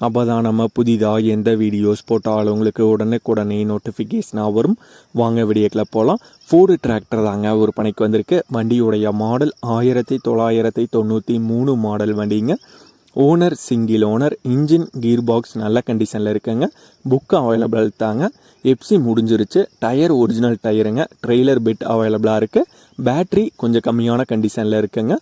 அப்போ தான் நம்ம புதிதாக எந்த வீடியோஸ் போட்டாலும் உங்களுக்கு உடனுக்குடனே நோட்டிஃபிகேஷனாக வரும். வாங்க வீடியோக்கில் போகலாம் ஃபோர்டு டிராக்டர் தாங்க விற்பனைக்கு வந்திருக்கு. வண்டியுடைய மாடல் ஆயிரத்தி தொள்ளாயிரத்தி தொண்ணூற்றி மூணு மாடல் வண்டிங்க. Owner single owner engine gear box நல்ல கண்டிஷனில் இருக்குங்க. புக் அவைலபிள் தாங்க. எப்சி முடிஞ்சிருச்சு. டயர் ஒரிஜினல் டயருங்க ட்ரெய்லர் பெட் அவைலபிளாக இருக்குது பேட்ரி கொஞ்சம் கம்மியான கண்டிஷனில் இருக்குங்க.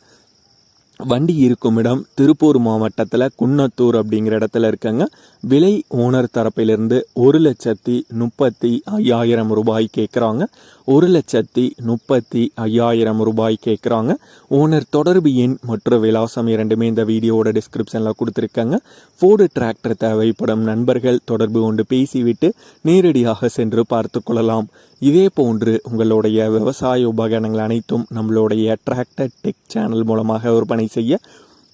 வண்டி இருக்கும் இடம் திருப்பூர் மாவட்டத்தில் குன்னத்தூர் அப்படிங்கிற இடத்துல இருக்கங்க. விலை ஓனர் தரப்பிலிருந்து ஒரு லட்சத்தி முப்பத்தி ஐயாயிரம் ரூபாய் கேட்குறாங்க ஒரு லட்சத்தி முப்பத்தி ஐயாயிரம் ரூபாய் கேட்குறாங்க ஓனர் தொடர்பு எண் மற்றும் விலாசம் இரண்டுமே இந்த வீடியோவோட டிஸ்கிரிப்ஷனில் கொடுத்துருக்காங்க. ஃபோர்டு டிராக்டர் தேவைப்படும் நண்பர்கள் தொடர்பு கொண்டு பேசிவிட்டு நேரடியாக சென்று பார்த்து கொள்ளலாம். இதே போன்று உங்களுடைய விவசாய உபகரணங்கள் அனைத்தும் நம்மளுடைய டிராக்டர் டெக் சேனல் மூலமாக விற்பனை செய்ய